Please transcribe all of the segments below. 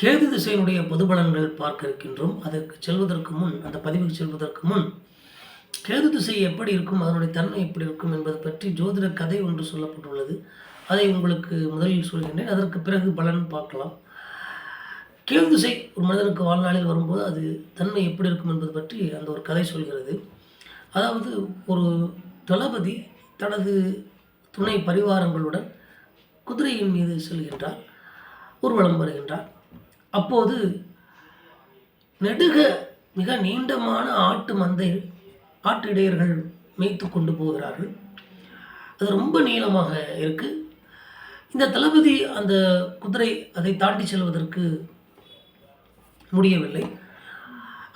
கேது திசையினுடைய பொது பலன்கள் பார்க்க இருக்கின்றோம். அதற்கு செல்வதற்கு முன் அந்த பதிவுக்கு செல்வதற்கு முன் கேது திசை எப்படி இருக்கும் அதனுடைய தன்மை எப்படி இருக்கும் என்பது பற்றி ஜோதிட கதை ஒன்று சொல்லப்பட்டுள்ளது. அதை உங்களுக்கு முதலில் சொல்கின்றேன். அதற்கு பிறகு பலன் பார்க்கலாம். கேது திசை ஒரு மனிதனுக்கு வாழ்நாளில் வரும்போது அது தன்மை எப்படி இருக்கும் என்பது பற்றி அந்த ஒரு கதை சொல்கிறது. அதாவது ஒரு தளபதி தனது துணை பரிவாரங்களுடன் குதிரையின் மீது செல்கின்றார். ஊர்வலம் வருகின்றார். அப்போது நெடுக மிக நீண்டமான ஆட்டு மந்தை ஆட்டு இடையர்கள் மேய்த்து கொண்டு போகிறார்கள். அது ரொம்ப நீளமாக இருக்குது இந்த தளபதி அந்த குதிரை அதை தாண்டி செல்வதற்கு முடியவில்லை.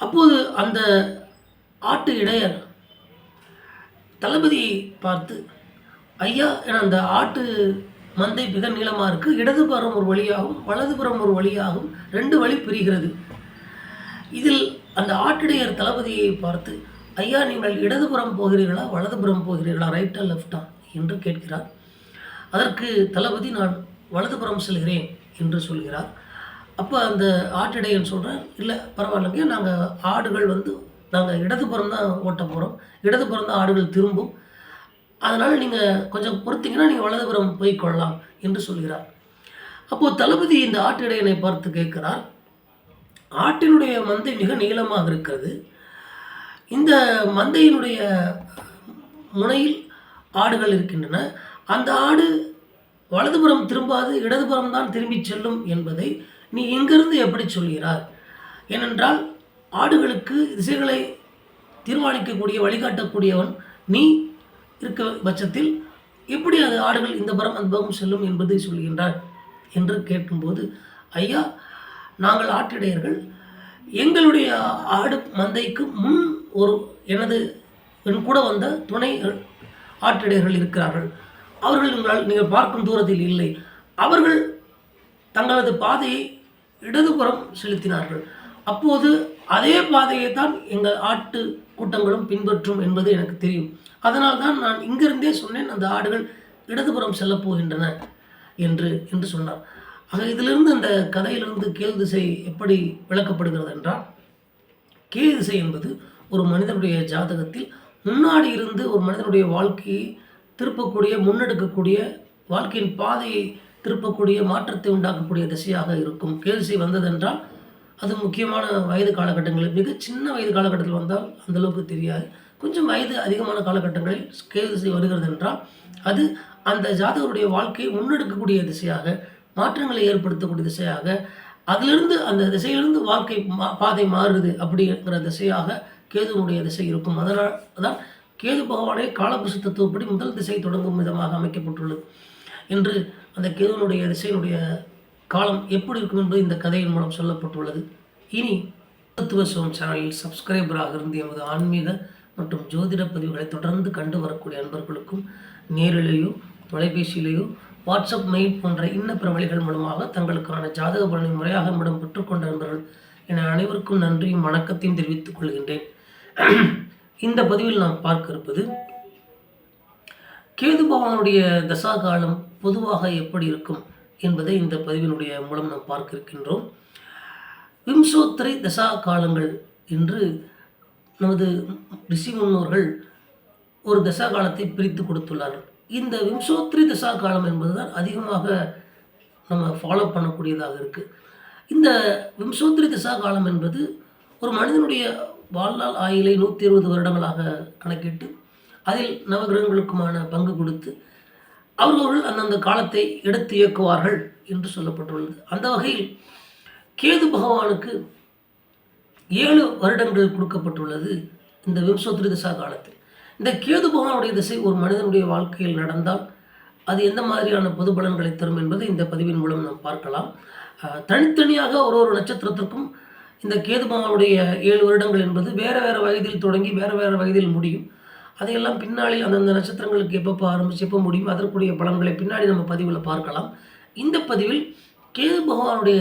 அப்போது அந்த ஆட்டு இடையர் தளபதியை பார்த்து ஐயா என அந்த ஆட்டு மந்தை மிக நீளமாக இருக்குது இடதுபுறம் ஒரு வழியாகவும் வலதுபுறம் ஒரு வழியாகவும் ரெண்டு வழி பிரிகிறது. இதில் அந்த ஆட்டிடையர் தளபதியை பார்த்து ஐயா நீங்கள் இடதுபுறம் போகிறீர்களா வலதுபுறம் போகிறீர்களா ரைட்டா லெஃப்டா என்று கேட்கிறார். அதற்கு தளபதி நான் வலதுபுறம் செல்கிறேன் என்று சொல்கிறார். அப்போ அந்த ஆட்டிடையன் சொல்கிறார் இல்லை பரவாயில்லைங்க நாங்கள் ஆடுகள் வந்து நாங்கள் இடதுபுறம் தான் ஓட்ட போகிறோம் இடதுபுறம் தான் ஆடுகள் திரும்பும். அதனால் நீங்கள் கொஞ்சம் பொறுத்தீங்கன்னா நீங்கள் வலதுபுறம் போய் கொள்ளலாம் என்று சொல்கிறார். அப்போது தளபதி இந்த ஆட்டிடையனை பார்த்து கேட்கிறார் ஆட்டினுடைய மந்தை மிக நீளமாக இருக்கிறது. இந்த மந்தையினுடைய முனையில் ஆடுகள் இருக்கின்றன. அந்த ஆடு வலதுபுறம் திரும்பாது இடதுபுறம் தான் திரும்பி செல்லும் என்பதை நீ இங்கிருந்து எப்படி சொல்கிறார் ஏனென்றால் ஆடுகளுக்கு திசைகளை தீர்மானிக்கக்கூடிய வழிகாட்டக்கூடியவன் நீ இருக்க பட்சத்தில் எப்படி அது ஆடுகள் இந்த புறம் அந்த பக்கம் செல்லும் என்பதை சொல்கின்றார் என்று கேட்கும்போது ஐயா நாங்கள் ஆட்டிடையர்கள். எங்களுடைய ஆடு மந்தைக்கு முன் ஒரு எனது என் கூட வந்த துணை ஆட்டிடையர்கள் இருக்கிறார்கள். அவர்கள் உங்களால் நீங்கள் பார்க்கும் தூரத்தில் இல்லை. அவர்கள் தங்களது பாதையை இடதுபுறம் செலுத்தினார்கள். அப்போது அதே பாதையை தான் எங்கள் ஆட்டு கூட்டங்களும் பின்பற்றும் என்பது எனக்கு தெரியும். அதனால் தான் நான் இங்கிருந்தே சொன்னேன் அந்த ஆடுகள் இடதுபுறம் செல்லப் போகின்றன என்று என்று சொன்னார். ஆக இதிலிருந்து அந்த கதையிலிருந்து கேள் திசை எப்படி விளக்கப்படுகிறது என்றால் கீழ் திசை என்பது ஒரு மனிதனுடைய ஜாதகத்தில் முன்னாடி இருந்து ஒரு மனிதனுடைய வாழ்க்கையை திருப்பக்கூடிய முன்னெடுக்கக்கூடிய வாழ்க்கையின் பாதையை திருப்பக்கூடிய மாற்றத்தை உண்டாக்கக்கூடிய திசையாக இருக்கும். கேள் திசை வந்ததென்றால் அது முக்கியமான வயது காலகட்டங்களில் மிக சின்ன வயது காலகட்டத்தில் வந்தால் அந்த அளவுக்கு தெரியாது. கொஞ்சம் வயது அதிகமான காலகட்டங்களில் கேது திசை வருகிறது என்றால் அது அந்த ஜாதகருடைய வாழ்க்கையை முன்னெடுக்கக்கூடிய திசையாக மாற்றங்களை ஏற்படுத்தக்கூடிய திசையாக அதிலிருந்து அந்த திசையிலிருந்து வாழ்க்கை மா பாதை மாறுது அப்படிங்கிற திசையாக கேதுவனுடைய திசை இருக்கும். அதனால் தான் கேது பகவானே காலபுருஷ தத்துவப்படி முதல் திசை தொடங்கும் விதமாக அமைக்கப்பட்டுள்ளது. என்று அந்த கேதுனுடைய திசையினுடைய காலம் எப்படி இருக்கும் என்பது இந்த கதையின் மூலம் சொல்லப்பட்டுள்ளது. இனி மருத்துவ சோம் சேனலில் சப்ஸ்கிரைபராக இருந்து எமது ஆன்மீக மற்றும் ஜோதிட பதிவுகளை தொடர்ந்து கண்டு வரக்கூடிய அன்பர்களுக்கும் நேரிலேயோ தொலைபேசியிலேயோ வாட்ஸ்அப் மெயில் போன்ற இன்ன பிற வழிகள் மூலமாக தங்களுக்கான ஜாதக பலனை முறையாக நம்மிடம் பெற்றுக்கொண்ட நண்பர்கள் என அனைவருக்கும் நன்றியும் வணக்கத்தையும் தெரிவித்துக் கொள்கின்றேன். இந்த பதிவில் நாம் பார்க்க இருப்பது கேது பகவானுடைய தசா காலம் பொதுவாக எப்படி இருக்கும்? என்பதை இந்த பதிவினுடைய மூலம் நாம் பார்க்க இருக்கின்றோம் விம்சோத்திரை தசா காலங்கள் என்று நமது ரிஷி முன்னோர்கள் ஒரு தசா காலத்தை பிரித்து கொடுத்துள்ளார்கள் இந்த விம்சோத்திரி தசா காலம் என்பதுதான் அதிகமாக நம்ம ஃபாலோ பண்ணக்கூடியதாக இருக்குது இந்த விம்சோத்திரி தசா காலம் என்பது ஒரு மனிதனுடைய வாழ்நாள் ஆயிலை நூற்றி இருபது வருடங்களாக கணக்கிட்டு அதில் நவகிரகங்களுக்குமான பங்கு கொடுத்து அவர்கள் அந்தந்த காலத்தை எடுத்து இயக்குவார்கள் என்று சொல்லப்பட்டுள்ளது. அந்த வகையில் கேது பகவானுக்கு ஏழு வருடங்கள் கொடுக்கப்பட்டுள்ளது இந்த விம்சோத்ரி திசா காலத்தில். இந்த கேது பகவானுடைய திசை ஒரு மனிதனுடைய வாழ்க்கையில் நடந்தால் அது எந்த மாதிரியான பொது பலன்களை தரும் என்பதை இந்த பதிவின் மூலம் நாம் பார்க்கலாம். தனித்தனியாக ஒரு ஒரு நட்சத்திரத்திற்கும் இந்த கேது பகவானுடைய ஏழு வருடங்கள் என்பது வேறு வேறு வயதில் தொடங்கி வேறு வேறு வயதில் முடியும். அதையெல்லாம் பின்னாளில் அந்தந்த நட்சத்திரங்களுக்கு எப்பப்போ ஆரம்பிச்சு எப்போ முடியும் அதற்குரிய பலன்களை பின்னாடி நம்ம பதிவில் பார்க்கலாம். இந்த பதிவில் கேது பகவானுடைய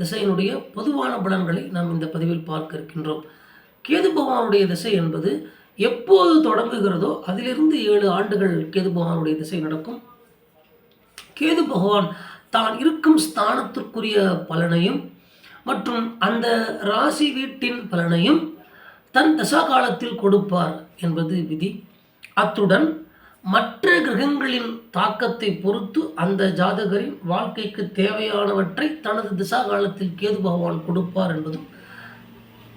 திசையினுடைய பொதுவான பலன்களை நாம் இந்த பதிவில் பார்க்க இருக்கின்றோம். கேது பகவானுடைய திசை என்பது எப்போது தொடங்குகிறதோ அதிலிருந்து ஏழு ஆண்டுகள் கேது பகவானுடைய திசை நடக்கும். கேது பகவான் தான் இருக்கும் ஸ்தானத்திற்குரிய பலனையும் மற்றும் அந்த ராசி வீட்டின் பலனையும் தன் தசா காலத்தில் கொடுப்பார். என்பது விதி. அத்துடன் மற்ற கிரகங்களின் தாக்கத்தை பொறுத்து அந்த ஜாதகரின் வாழ்க்கைக்கு தேவையானவற்றை தனது திசா காலத்தில் கேது பகவான் கொடுப்பார் என்பதும்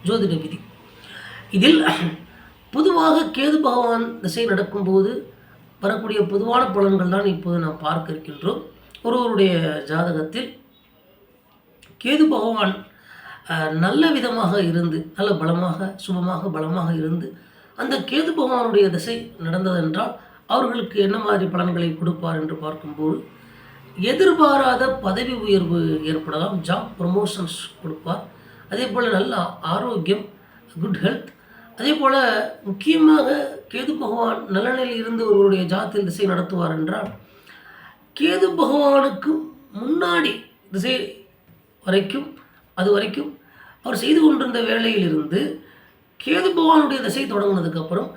ஜோதிட விதி. இதில் பொதுவாக கேது பகவான் திசை நடக்கும்போது வரக்கூடிய பொதுவான பலன்கள் தான் இப்போது நாம் பார்க்க இருக்கின்றோம். ஒருவருடைய ஜாதகத்தில் கேது பகவான் நல்ல விதமாக இருந்து நல்ல பலமாக சுபமாக பலமாக இருந்து அந்த கேது பகவானுடைய திசை நடந்ததென்றால் அவர்களுக்கு என்ன மாதிரி பலன்களை கொடுப்பார் என்று பார்க்கும்போது எதிர்பாராத பதவி உயர்வு ஏற்படலாம் ஜாப் ப்ரமோஷன்ஸ் கொடுப்பார். அதே போல் நல்ல ஆரோக்கியம் குட் ஹெல்த் அதே போல் முக்கியமாக கேது பகவான் நலனில் இருந்து ஒருவருடைய ஜாத்தில் திசை நடத்துவார் என்றால் கேது பகவானுக்கு முன்னாடி திசை வரைக்கும் அது வரைக்கும் அவர் செய்து கொண்டிருந்த வேலையிலிருந்து கேது பகவானுடைய திசை தொடங்கினதுக்கப்புறம்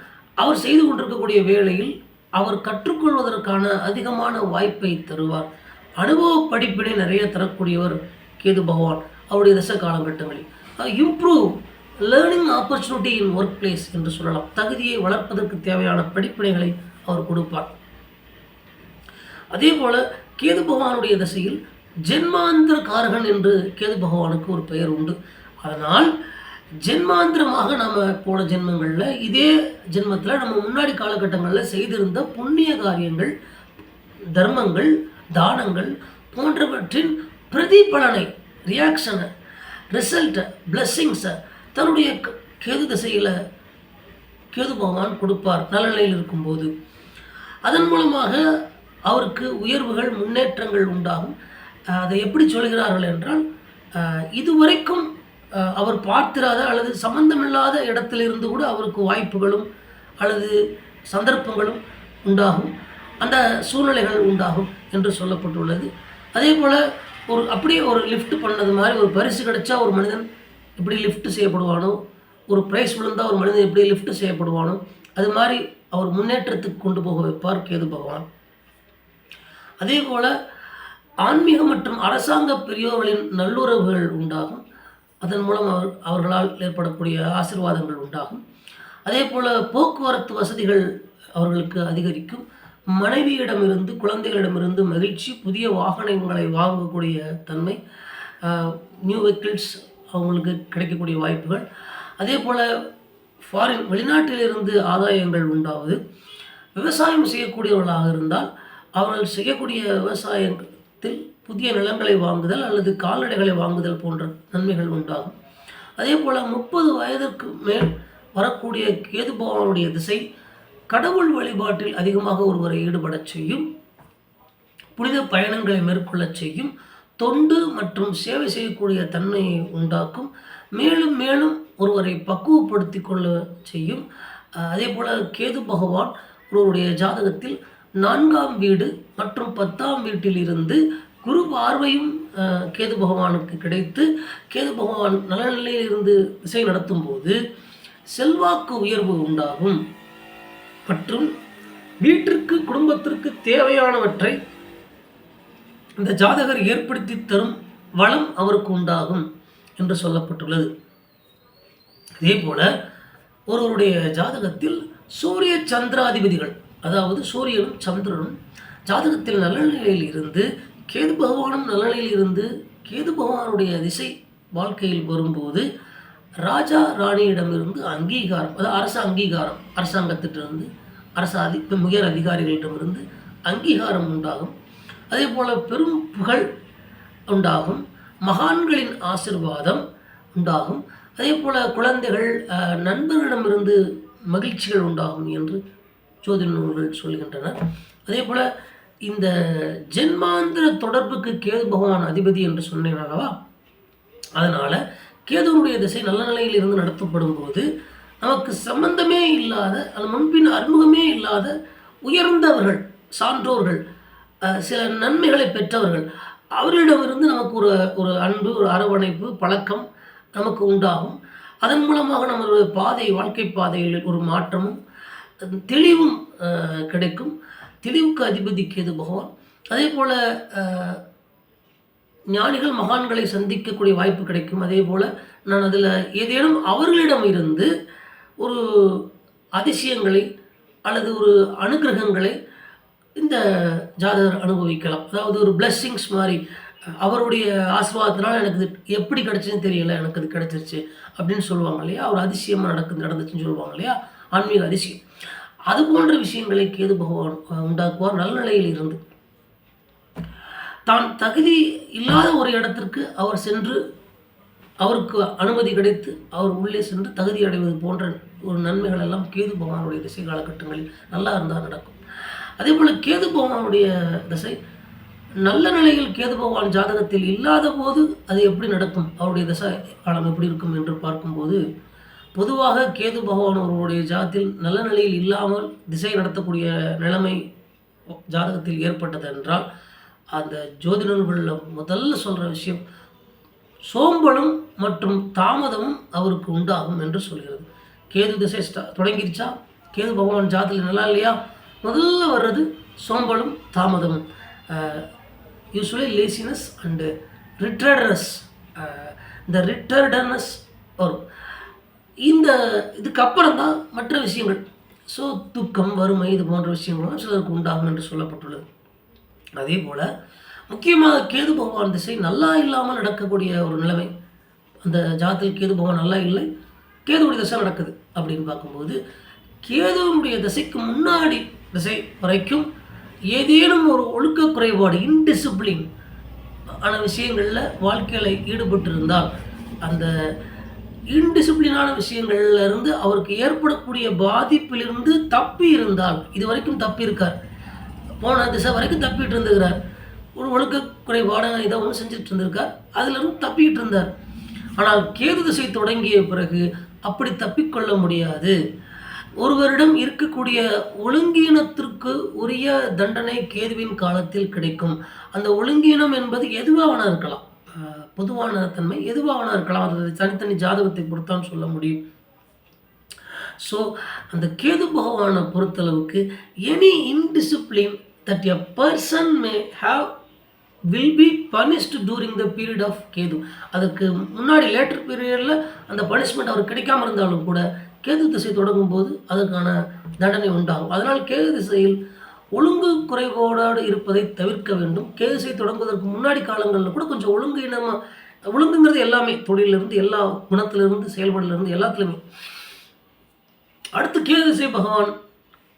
அவர் செய்து கொண்டிருக்கக்கூடிய வேளையில் அவர் கற்றுக்கொள்வதற்கான அதிகமான வாய்ப்பை தருவார். அனுபவ படிப்பினை நிறைய தரக்கூடியவர் கேது பகவான். அவருடைய திசை காலகட்டங்களில் improve learning opportunity in workplace என்று சொல்லலாம். தகுதியை வளர்ப்பதற்கு தேவையான படிப்பினைகளை அவர் கொடுப்பார். அதே போல கேது பகவானுடைய திசையில் ஜென்மாந்திர காரகன் என்று கேது பகவானுக்கு ஒரு பெயர் உண்டு. அதனால் ஜென்மாந்திரமாக நம்ம போன ஜென்மங்களில் இதே ஜென்மத்தில் நம்ம முன்னாடி காலகட்டங்களில் செய்திருந்த புண்ணிய காரியங்கள் தர்மங்கள் தானங்கள் போன்றவற்றின் பிரதிபலனை ரியாக்ஷனை ரிசல்ட்டை பிளஸ்ஸிங்ஸை தன்னுடைய க- கேது திசையில் கேது பகவான் கொடுப்பார் நலநிலையில் இருக்கும்போது. அதன் மூலமாக அவருக்கு உயர்வுகள் முன்னேற்றங்கள் உண்டாகும். அதை எப்படி சொல்கிறார்கள் என்றால் இதுவரைக்கும் அவர் பார்த்திராத அல்லது சம்பந்தமில்லாத இடத்திலிருந்து கூட அவருக்கு வாய்ப்புகளும் அல்லது சந்தர்ப்பங்களும் உண்டாகும். அந்த சூழ்நிலைகள் உண்டாகும் என்று சொல்லப்பட்டுள்ளது. அதே போல் ஒரு அப்படியே ஒரு லிஃப்ட் பண்ணது மாதிரி ஒரு பரிசு கிடைச்சா ஒரு மனிதன் எப்படி லிஃப்ட் செய்யப்படுவானோ ஒரு ப்ரைஸ் விழுந்தால் ஒரு மனிதன் எப்படி லிஃப்ட் செய்யப்படுவானோ அது மாதிரி அவர் முன்னேற்றத்துக்கு கொண்டு போக வைப்பார் கேது பகவான். அதே போல் ஆன்மீக மற்றும் அரசாங்க பெரியோர்களின் நல்லுறவுகள் உண்டாகும். அதன் மூலம் அவர் அவர்களால் ஏற்படக்கூடிய ஆசிர்வாதங்கள் உண்டாகும். அதே போல் போக்குவரத்து வசதிகள் அவர்களுக்கு அதிகரிக்கும். மனைவியிடமிருந்து குழந்தைகளிடமிருந்து மகிழ்ச்சி புதிய வாகனங்களை வாங்கக்கூடிய தன்மை நியூ வெஹிக்கிள்ஸ் அவங்களுக்கு கிடைக்கக்கூடிய வாய்ப்புகள். அதே போல் ஃபாரின் வெளிநாட்டிலிருந்து ஆதாயங்கள் உண்டாவது. விவசாயம் செய்யக்கூடியவர்களாக இருந்தால் அவர்கள் செய்யக்கூடிய விவசாயத்தில் புதிய நிலங்களை வாங்குதல் அல்லது கால்நடைகளை வாங்குதல் போன்ற நன்மைகள் உண்டாகும். அதே போல் முப்பது வயதிற்கு மேல் வரக்கூடிய கேது பகவானுடைய திசை கடவுள் வழிபாட்டில் அதிகமாக ஒருவரை ஈடுபடச் செய்யும் புனித பயணங்களை மேற்கொள்ளச் செய்யும் தொண்டு மற்றும் சேவை செய்யக்கூடிய தன்மையை உண்டாக்கும். மேலும் மேலும் ஒருவரை பக்குவப்படுத்தி கொள்ள செய்யும். அதே போல் கேது பகவான் ஒருவருடைய ஜாதகத்தில் நான்காம் வீடு மற்றும் பத்தாம் வீட்டில் இருந்து குரு பார்வையும் அஹ், கேது பகவானுக்கு கிடைத்து கேது பகவான் நல்ல நிலையில் இருந்து திசை நடத்தும் போது செல்வாக்கு உயர்வு உண்டாகும். மற்றும் வீட்டிற்கு குடும்பத்திற்கு தேவையானவற்றை இந்த ஜாதகர் ஏற்படுத்தி தரும் வளம் அவருக்கு உண்டாகும் என்று சொல்லப்பட்டுள்ளது. அதே போல ஒருவருடைய ஜாதகத்தில் சூரிய சந்திராதிபதிகள் அதாவது சூரியனும் சந்திரனும் ஜாதகத்தில் நல்ல நிலையில் இருந்து கேது பகவானும் நல்ல இருந்து கேது பகவானுடைய திசை வாழ்க்கையில் வரும்போது ராஜா ராணியிடமிருந்து அங்கீகாரம் அதாவது அரச அங்கீகாரம் அரசாங்கத்திட்டிருந்து அரச அதி உயர் அதிகாரிகளிடமிருந்து அங்கீகாரம் உண்டாகும். அதே போல் பெரும் புகழ் உண்டாகும். மகான்களின் ஆசிர்வாதம் உண்டாகும். அதே போல் குழந்தைகள் நண்பர்களிடமிருந்து மகிழ்ச்சிகள் உண்டாகும் என்று ஜோதி நூல்கள் சொல்கின்றனர். அதே போல் இந்த ஜென்மாந்திர தொடர்புக்கு கேது பகவான் அதிபதி என்று சொன்னேன் அல்லவா? அதனால் கேதுவனுடைய திசை நல்ல நிலையில் இருந்து நடத்தப்படும் போது நமக்கு சம்பந்தமே இல்லாத அது முன்பின் அறிமுகமே இல்லாத உயர்ந்தவர்கள் சான்றோர்கள் சில நன்மைகளை பெற்றவர்கள் அவர்களிடமிருந்து நமக்கு ஒரு ஒரு அன்பு ஒரு அரவணைப்பு பழக்கம் நமக்கு உண்டாகும். அதன் மூலமாக நம்மளுடைய பாதை வாழ்க்கை பாதையில் ஒரு மாற்றமும் தெளிவும் கிடைக்கும். தெளிவுக்கு அதிபதி கேது பகவான். அதே போல் ஞானிகள் மகான்களை சந்திக்கக்கூடிய வாய்ப்பு கிடைக்கும். அதே போல் நான் அதில் ஏதேனும் அவர்களிடம் இருந்து ஒரு அதிசயங்களை அல்லது ஒரு அனுகிரகங்களை இந்த ஜாதகர் அனுபவிக்கலாம். அதாவது ஒரு blessings மாதிரி அவருடைய ஆசீர்வாதத்தினால எனக்கு இது எப்படி கிடைச்சுன்னு தெரியல எனக்கு அது கிடச்சிருச்சு அப்படின்னு சொல்லுவாங்க இல்லையா? ஒரு அதிசயமாக நடக்குது நடந்துச்சுன்னு சொல்லுவாங்க இல்லையா? ஆன்மீக அதிசயம். அது போன்ற விஷயங்களை கேது பகவான் உண்டாக்குவார் நல்ல நிலையில் இருந்து தான் தகுதி இல்லாத ஒரு இடத்திற்கு அவர் சென்று அவருக்கு அனுமதி கிடைத்து அவர் உள்ளே சென்று தகுதி அடைவது போன்ற ஒரு நன்மைகள் எல்லாம் கேது பகவானுடைய திசை காலகட்டங்களில் நல்லா இருந்தால் நடக்கும். அதே போல் கேது பகவானுடைய திசை நல்ல நிலையில் கேது பகவான் ஜாதகத்தில் இல்லாத போது அது எப்படி நடக்கும்? அவருடைய திசை காலம் எப்படி இருக்கும் என்று பார்க்கும்போது பொதுவாக கேது பகவான் அவருடைய ஜாதத்தில் நல்ல நிலையில் இல்லாமல் திசை நடத்தக்கூடிய நிலைமை ஜாதகத்தில் ஏற்பட்டது என்றால் அந்த ஜோதிடர்களில் முதல்ல சொல்கிற விஷயம் சோம்பலும் மற்றும் தாமதமும் அவருக்கு உண்டாகும் என்று சொல்கிறது. கேது திசை தொடங்கிருச்சா? கேது பகவான் ஜாதத்தில் நல்லா இல்லையா? முதல்ல வர்றது சோம்பலும் தாமதமும். யூஸ்வலி லேசினஸ் அண்டு ரிட்டர்டனஸ் இந்த ரிட்டர்டனஸ் வரும். இந்த இதுக்கப்புறம் தான் மற்ற விஷயங்கள். ஸோ துக்கம் வறுமை இது போன்ற விஷயங்களும் சிலருக்கு உண்டாகும் என்று சொல்லப்பட்டுள்ளது. அதே போல் முக்கியமாக கேது பகவான் திசை நல்லா இல்லாமல் நடக்கக்கூடிய ஒரு நிலைமை. அந்த ஜாத்தில் கேது பகவான் நல்லா இல்லை கேதுவுடைய திசை நடக்குது அப்படின்னு பார்க்கும்போது கேதுவனுடைய திசைக்கு முன்னாடி திசை வரைக்கும் ஏதேனும் ஒரு ஒழுக்க குறைபாடு இன்டிசிப்ளின் ஆன விஷயங்களில் வாழ்க்கையில் ஈடுபட்டிருந்தால் அந்த இன்டிசிப்ளினான விஷயங்கள்ல இருந்து அவருக்கு ஏற்படக்கூடிய பாதிப்பிலிருந்து தப்பி இருந்தால் இது வரைக்கும் தப்பி இருக்கார் போன திசை வரைக்கும் தப்பிட்டு இருந்துக்கிறார் ஒரு ஒழுக்க குறைபாடான இதை ஒன்று செஞ்சுட்டு இருந்திருக்கார். அதிலிருந்து தப்பிக்கிட்டு இருந்தார். ஆனால் கேது திசை தொடங்கிய பிறகு அப்படி தப்பிக்கொள்ள முடியாது. ஒருவரிடம் இருக்கக்கூடிய ஒழுங்கீனத்திற்கு உரிய தண்டனை கேதுவின் காலத்தில் கிடைக்கும். அந்த ஒழுங்கீனம் என்பது எதுவாக இருக்கலாம். பொதுவான தன்மை எதுவாக இருக்கலாம். அது தனித்தனி ஜாதகத்தை பொறுத்தான் சொல்ல முடியும். ஸோ அந்த கேது பகவானை பொறுத்தளவுக்கு any indiscipline that a person may have will be punished during the period of Ketu. அதுக்கு முன்னாடி லேட்டர் பீரியடில் அந்த பனிஷ்மெண்ட் அவர் கிடைக்காம இருந்தாலும் கூட கேது திசை தொடங்கும் போது அதற்கான தண்டனை உண்டாகும். அதனால் கேது திசையில் ஒழுங்கு குறைபாடோடு இருப்பதை தவிர்க்க வேண்டும். கேது தொடங்குவதற்கு முன்னாடி காலங்களில் கூட கொஞ்சம் ஒழுங்கு இனமாக ஒழுங்குங்கிறது எல்லாமே தொழிலிருந்து எல்லா குணத்திலிருந்து செயல்பாடுலேருந்து எல்லாத்துலேயுமே. அடுத்து கேதுசை பகவான்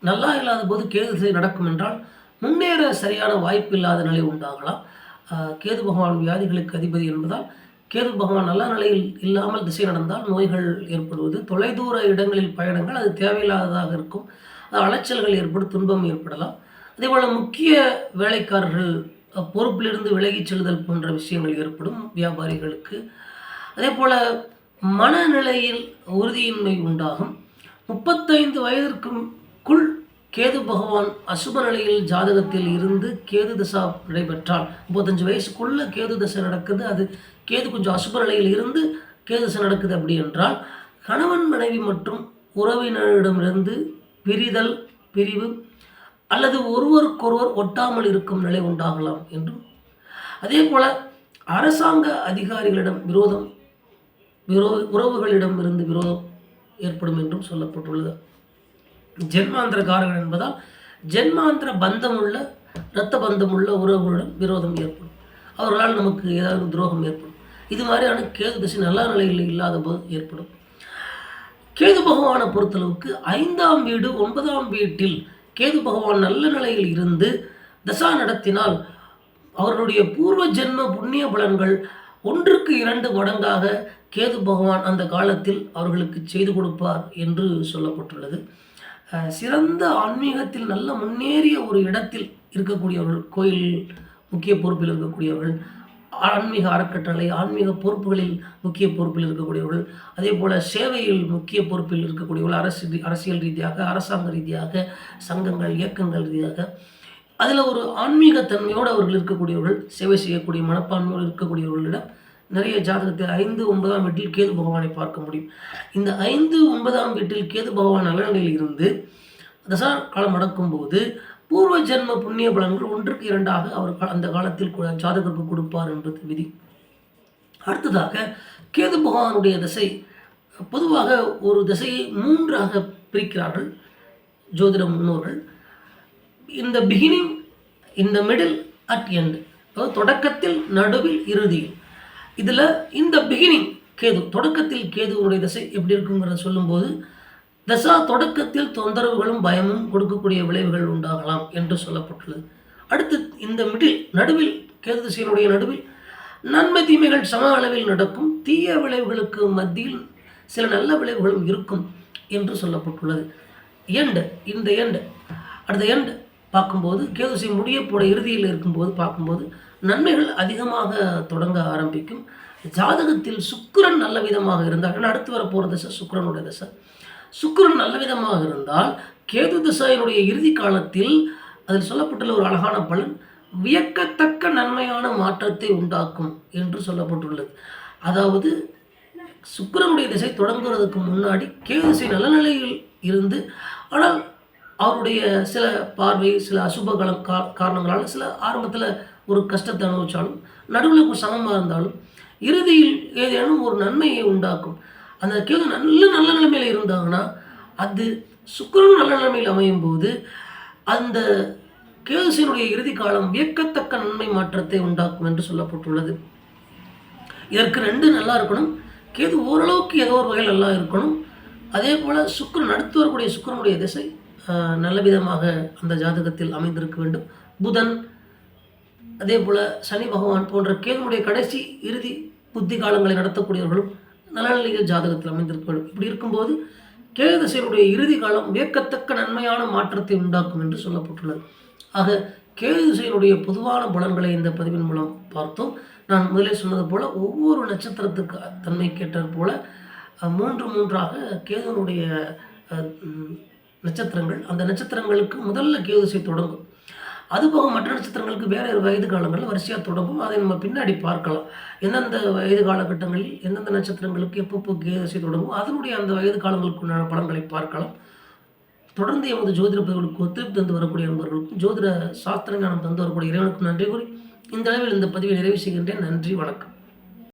நல்லா இல்லாத போது கேதுசை நடக்கும் என்றால் முன்னேற சரியான வாய்ப்பு இல்லாத நிலை உண்டாகலாம். கேது பகவான் வியாதிகளுக்கு அதிபதி என்பதால் கேது பகவான் நல்ல நிலையில் இல்லாமல் திசை நடந்தால் நோய்கள் ஏற்படுவது தொலைதூர இடங்களில் பயணங்கள் அது தேவையில்லாததாக இருக்கும். அலைச்சல்கள் ஏற்படும் துன்பம் ஏற்படலாம். அதேபோல் முக்கிய வேலைக்காரர்கள் பொறுப்பிலிருந்து விலகிச் செல்லுதல் போன்ற விஷயங்கள் ஏற்படும் வியாபாரிகளுக்கு. அதே போல் மனநிலையில் உறுதியின்மை உண்டாகும். முப்பத்தைந்து வயதிற்குள் கேது பகவான் அசுப நிலையில் ஜாதகத்தில் இருந்து கேது தசா நடைபெற்றால் முப்பத்தஞ்சு வயசுக்குள்ள கேது தசை நடக்குது. அது கேது கொஞ்சம் அசுப நிலையில் இருந்து கேது தசை நடக்குது அப்படி என்றால் கணவன் மனைவி மற்றும் உறவினரிடமிருந்து பிரிதல் பிரிவு அல்லது ஒருவருக்கொருவர் ஒட்டாமல் இருக்கும் நிலை உண்டாகலாம் என்றும். அதே போல அரசாங்க அதிகாரிகளிடம் விரோதம் விரோ உறவுகளிடம் இருந்து விரோதம் ஏற்படும் என்றும் சொல்லப்பட்டுள்ளது. ஜென்மாந்திர என்பதால் ஜென்மாந்திர பந்தமுள்ள இரத்த பந்தமுள்ள உறவுகளுடன் விரோதம் ஏற்படும். அவர்களால் நமக்கு ஏதாவது துரோகம் ஏற்படும். இது மாதிரியான கேது திசை நல்ல நிலையில் இல்லாத போது ஏற்படும். கேது பகவானை பொறுத்தளவுக்கு ஐந்தாம் வீடு ஒன்பதாம் வீட்டில் கேது பகவான் நல்ல நிலையில் இருந்து தசா நடத்தினால் அவர்களுடைய பூர்வ ஜென்ம புண்ணிய பலன்கள் ஒன்றுக்கு இரண்டு மடங்காக கேது பகவான் அந்த காலத்தில் அவர்களுக்கு செய்து கொடுப்பார் என்று சொல்லப்பட்டுள்ளது. சிறந்த ஆன்மீகத்தில் நல்ல முன்னேறிய ஒரு இடத்தில் இருக்கக்கூடியவர்கள் கோயில் முக்கிய பொறுப்பில் இருக்கக்கூடியவர்கள் ஆன்மீக அறக்கட்டளை ஆன்மீக பொறுப்புகளில் முக்கிய பொறுப்பில் இருக்கக்கூடியவர்கள் அதே போல் சேவையில் முக்கிய பொறுப்பில் இருக்கக்கூடியவர்கள் அரசு அரசியல் ரீதியாக அரசாங்க ரீதியாக சங்கங்கள் இயக்கங்கள் ரீதியாக அதில் ஒரு ஆன்மீகத்தன்மையோடு அவர்கள் இருக்கக்கூடியவர்கள் சேவை செய்யக்கூடிய மனப்பான்மையோடு இருக்கக்கூடியவர்களிடம் நிறைய ஜாதகத்தில் ஐந்து ஒன்பதாம் வீட்டில் கேது பகவானை பார்க்க முடியும். இந்த ஐந்து ஒன்பதாம் வீட்டில் கேது பகவான் நலனில் இருந்து தசா காலம் நடக்கும்போது பூர்வ ஜென்ம புண்ணிய பலன்கள் ஒன்றுக்கு இரண்டாக அவர் அந்த காலத்தில் ஜாதகருக்கு கொடுப்பார் என்பது விதி. அடுத்ததாக கேது பகவானுடைய திசை பொதுவாக ஒரு திசையை மூன்றாக பிரிக்கிறார்கள் ஜோதிட முன்னோர்கள். இந்த பிகினிங் இந்த மிடில் அட் எண்டு அதாவது தொடக்கத்தில் நடுவில் இறுதியில். இதில் இந்த பிகினிங் கேது தொடக்கத்தில் கேதுவனுடைய திசை எப்படி இருக்குங்கிறத சொல்லும்போது தசா தொடக்கத்தில் தொந்தரவுகளும் பயமும் கொடுக்கக்கூடிய விளைவுகள் உண்டாகலாம் என்று சொல்லப்பட்டுள்ளது. அடுத்து இந்த மிடில் நடுவில் கேது திசையினுடைய நடுவில் நன்மை தீமைகள் சம அளவில் நடக்கும் தீய விளைவுகளுக்கு மத்தியில் சில நல்ல விளைவுகளும் இருக்கும் என்று சொல்லப்பட்டுள்ளது. எண்டு இந்த எண்டு அடுத்த எண்டு பார்க்கும்போது கேதுசை முடிய போட இறுதியில் இருக்கும்போது பார்க்கும்போது நன்மைகள் அதிகமாக தொடங்க ஆரம்பிக்கும். ஜாதகத்தில் சுக்கரன் நல்ல விதமாக இருந்தால் அடுத்து வர போகிற தசை சுக்கரனுடைய தசை. சுக்கரன் நல்ல விதமாக இருந்தால் கேது திசையினுடைய இறுதி காலத்தில் அதில் சொல்லப்பட்டுள்ள ஒரு அழகான பலன் வியக்கத்தக்க நன்மையான மாற்றத்தை உண்டாக்கும் என்று சொல்லப்பட்டுள்ளது. அதாவது சுக்கரனுடைய திசை தொடங்குவதற்கு முன்னாடி கேது திசை நல்ல நிலையில் இருந்து ஆனால் அவருடைய சில பார்வை சில அசுபகலம் கா காரணங்களால் சில ஆரம்பத்தில் ஒரு கஷ்டத்தை அனுபவிச்சாலும் நடுவில் ஒரு சமமாக இருந்தாலும் இறுதியில் ஏதேனும் ஒரு நன்மையை உண்டாக்கும். அந்த கேது நல்ல நல்ல நிலைமையில் இருந்தாங்கன்னா அது சுக்கிரன் நல்ல நிலைமையில் அமையும் போது அந்த கேதுசினுடைய இறுதி காலம் வியக்கத்தக்க நன்மை மாற்றத்தை உண்டாக்கும் என்று சொல்லப்பட்டுள்ளது. இதற்கு ரெண்டு நல்லா இருக்கணும். கேது ஓரளவுக்கு ஏதோ ஒரு வகையில் நல்லா இருக்கணும். அதே போல் சுக்கிரன் அடுத்து வரக்கூடிய சுக்கரனுடைய திசை நல்ல விதமாக அந்த ஜாதகத்தில் அமைந்திருக்க வேண்டும். புதன் அதே போல் சனி பகவான் போன்ற கேதுனுடைய கடைசி இறுதி புத்தி காலங்களை நடத்தக்கூடியவர்களும் நலநிலையில் ஜாதகத்தில் அமைந்திருக்கும் இப்படி இருக்கும்போது கேது இறுதி காலம் வியக்கத்தக்க நன்மையான மாற்றத்தை உண்டாக்கும் என்று சொல்லப்பட்டுள்ளது. ஆக கேது பொதுவான பலன்களை இந்த பதிவின் மூலம் பார்த்தோம். நான் முதலே சொன்னது போல் ஒவ்வொரு நட்சத்திரத்துக்கு தன்மை கேட்டது போல மூன்று மூன்றாக கேதுனுடைய நட்சத்திரங்கள் அந்த நட்சத்திரங்களுக்கு முதல்ல கேதுசை தொடங்கும். அதுபோக மற்ற நட்சத்திரங்களுக்கு வேறு வயது காலங்களில் வரிசையாக தொடங்கும். அதை நம்ம பின்னாடி பார்க்கலாம். எந்தெந்த வயது காலகட்டங்களில் எந்தெந்த நட்சத்திரங்களுக்கு எப்பப்போ கேசி தொடங்கும் அதனுடைய அந்த வயது காலங்களுக்குண்டான படங்களை பார்க்கலாம். தொடர்ந்து எமது ஜோதிட பதிவுகளுக்கு ஒத்துழைப்பு தந்து வரக்கூடிய நண்பர்களுக்கும் ஜோதிட சாஸ்திர ஞானம் தந்து வரக்கூடிய இறைவனுக்கும் நன்றி கூறி இந்த அளவில் இந்த பதிவை நிறைவு செய்கின்றேன். நன்றி வணக்கம்.